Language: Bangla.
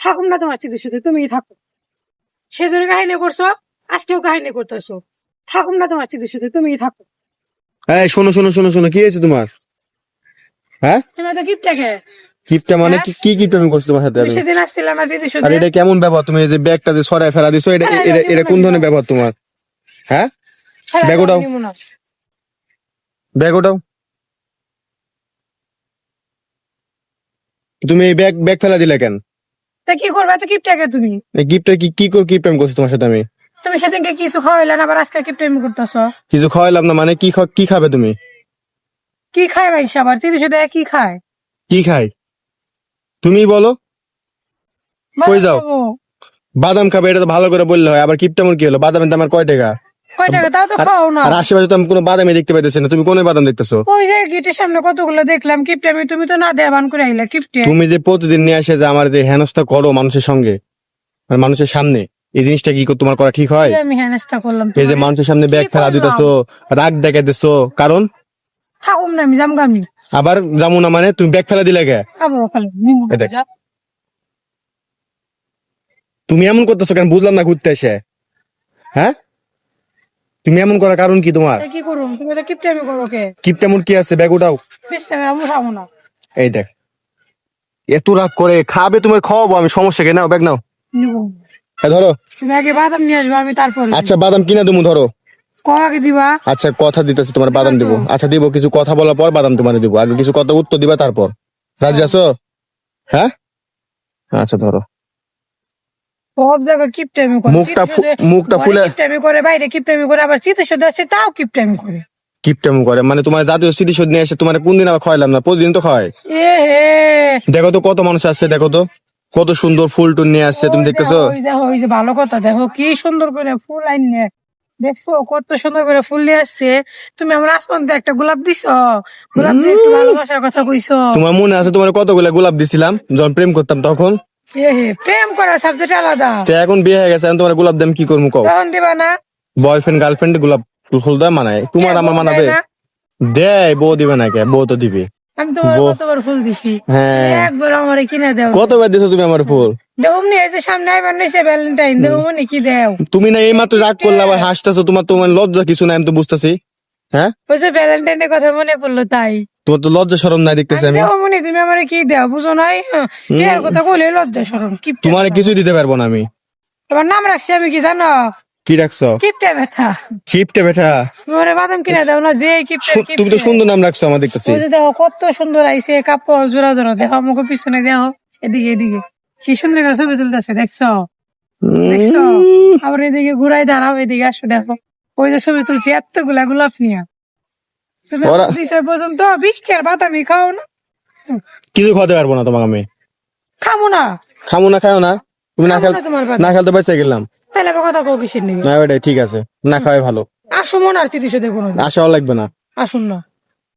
থাকুম না তোমার চিঠি শুধু তুমিই থাকো। সেদিন কাহিনী করছ আজকেও কাহিনী করতেছো। থাকুম না তোমার চিঠি শুধু তুমিই থাকো। এই শোনো শোনো শোনো শোনো কি হয়েছে তোমার? হ্যাঁ? তুমি তো গিফটটাকে কিপটা মানে হ্যাঁ? কি কি কিপটা আমি করছি তোমার সাথে? তুমি আমি সেদিন না দিদি আর এটা কেমন ব্যবহার? তুমি এই যে ব্যাগটা যে সরায় ফেলা দিছো এটা হ্যাঁ, এটা এটা এটা কোন ধরনের ব্যবহার তোমার? হ্যাঁ? ব্যাগ না। ব্যাগ ওটাও। তুমি এই ব্যাগ ব্যাগ ফেলা দিলে কেন? তা কি করবে? তো গিফটটাকে তুমি? এই গিফটটা কি কি করে কিপটা আমি করছি তোমার সাথে আমি? তুমি সেদিনকে কিছু খাওয়াইলে না আবার আজকে গিফট করতেছো? কিছু খাওয়াইলাম না মানে কি খা- কি খাবে তুমি? কি খায় ভাই সবার? দিদি শুধু কি খায়। কি খাই তুমি বলো। কই যাও? বাদাম খাবে এটা তো ভালো করে বললে হয়। আবার কিপটামুর কি হলো? বাদামের দাম আর কয় টাকা? কয় টাকা তাও তো খাও না। আর আশেপাশে তো আমি কোনো বাদামই দেখতে পাইতেছি না। তুমি কোন বাদাম দেখতেছো? ওই যে গেটের সামনে কতগুলো দেখলাম আমি তুমি তো না দেয়া বান করে আইলা গিফটে তুমি যে প্রতিদিন নিয়ে আসে যে আমার যে হেনস্থা করো মানুষের সঙ্গে মানে মানুষের সামনে এই জিনিসটা কি কর- তোমার করা ঠিক হয়? আমি হেনস্তা করলাম এই যে মানুষের সামনে ব্যাগ ফেলা দিতেছো রাগ দেখে দিছো কারণ? থাকুম না আমি জামগামি আবার যাব না মানে? তুমি ব্যাগ ফেলা দিলে কে। তুমি এমন করতেছো কেন? বুঝলাম না ঘুরতে এসে। হ্যাঁ? তুমি এমন করার কারণ কি তোমার? কি করুম? তুমি তো গিফট আমি করব কে? কিপটামুর কি আছে? ব্যাগ উঠাও। বিশ টাকা আমি খাব না। এই দেখ। এত রাগ করে খাবে তোমার খাওয়াবো আমি সমস্যা কে? নাও ব্যাগ নাও। এ ধরো। তুমি আগে বাদাম নিয়ে আসবে আমি তারপরে আচ্ছা বাদাম কিনা তুমি ধরো। কয়াকে দিবা? আচ্ছা কথা দিতেছি তোমার বাদাম দিব। আচ্ছা দিব কিছু কথা বলার পর বাদাম তোমার দিব। আগে কিছু কথা উত্তর দিবা তারপর। রাজি আছো? হ্যাঁ? আচ্ছা ধরো। সব জায়গায় গিফট করে। মুখটা মুখটা ফুলে- গিফট করে বাইরে গিফট করে আবার চিতে শুধু তাও গিফট করে। কিপটামু করে। মানে তোমার জাতীয় স্মৃতিশোধ নিয়ে এসে তোমার কোন আবার খাওয়াইলাম না? প্রতিদিন তো খাওয়াই দেখো তো কত মানুষ আসছে দেখো তো। কত সুন্দর ফুল টুল নিয়ে আসছে তুমি দেখতেছো? দেখো, ওই যে ভালো কথা দেখো কি সুন্দর করে ফুল আইনে দেখছ কত সুন্দর করে ফুল নিয়ে আসছে। তুমি আমার আসমান একটা গোলাপ দিছো। গোলাপ দিয়ে একটু ভালোবাসার কথা কইছো। তোমার মনে আছে তোমার কতগুলা গোলাপ দিছিলাম? যখন প্রেম করতাম তখন? প্রেম করা সাবজেক্ট আলাদা। তো এখন বিয়ে হয়ে গেছে এখন তোমার গোলাপ দাম কি করব কও? তখন দিবা না। বয়ফ্রেন্ড গার্লফ্রেন্ড গোলাপ ফুল দেয় মানায় তোমার আমার মানাবে দেয় বউ দিবে না কে? বউ তো দিবে। আমি তোমার কতবার ফুল দিছি? হ্যাঁ। একবার আমার কিনে দেও। কতবার দিছো তুমি আমার ফুল? এই যে সামনে আইবার ভ্যালেন্টাইন কি দেও? তুমি না রাগ করলে আবার হাসতেছো তোমার তো মানে লজ্জা কিছু নাই আমি তো বুঝতেছি। হ্যাঁ? ওই যে ভ্যালেন্টাইনের কথা মনে পড়ল তাই। তোমার তো লজ্জা সরম নাই দেখতেছি আমি। দেবম নি তুমি আমার কি দেও বুঝো নাই? হ্যাঁ, এর কথা কইলে লজ্জা শরম কি তোমার কিছুই দিতে পারব না আমি। তোমার নাম রাখছি আমি কি জানো? কি রাখছো? কিপটা কিপটে বেটা তোমারে বাদাম কিনে দাও না যে কিপটা তুমি তো সুন্দর নাম রাখছো আমার দেখতেছি। ওই যে দেখো কত সুন্দর আইছে কাপড় জোড়া জোড়া। দেখো আমাকে পিছনে দেখো এদিকে এদিকে। কি সুন্দর করে ছবি তুলতেছে দেখছ? দেখছ? আবার এদিকে ঘুরাই দাঁড়াও এদিকে আসো দেখো। ওই যে ছবি তুলছি এতগুলা গোলাপ নিয়ে। বিষয় পর্যন্ত বৃষ্টির বাদামি খাও না। কিছু খাওয়াতে পারব না তোমাকে আমি। খাব না। খাব না খাও না। তুমি না খাব খেল না তোমার বাদাম না খেলতে পারছে গেলাম তাহলে কথা কও কিসের নিবি না ওটাই ঠিক আছে। না খাওয়াই ভালো। আসো মন আর লাগবে না। আসুন না।